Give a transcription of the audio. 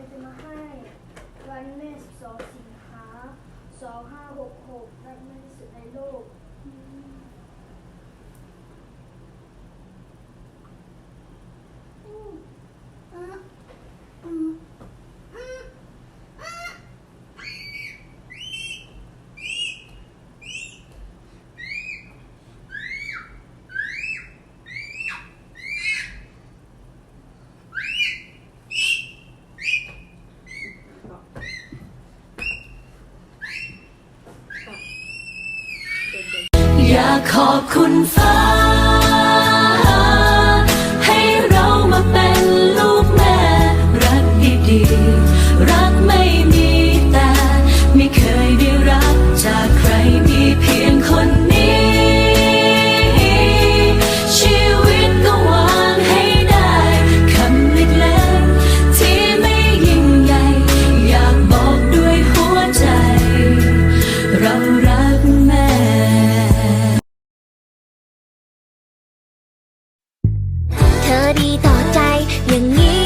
I did not have. ขอบคุณฟ้า ธอดีต่อใจอย่างนี้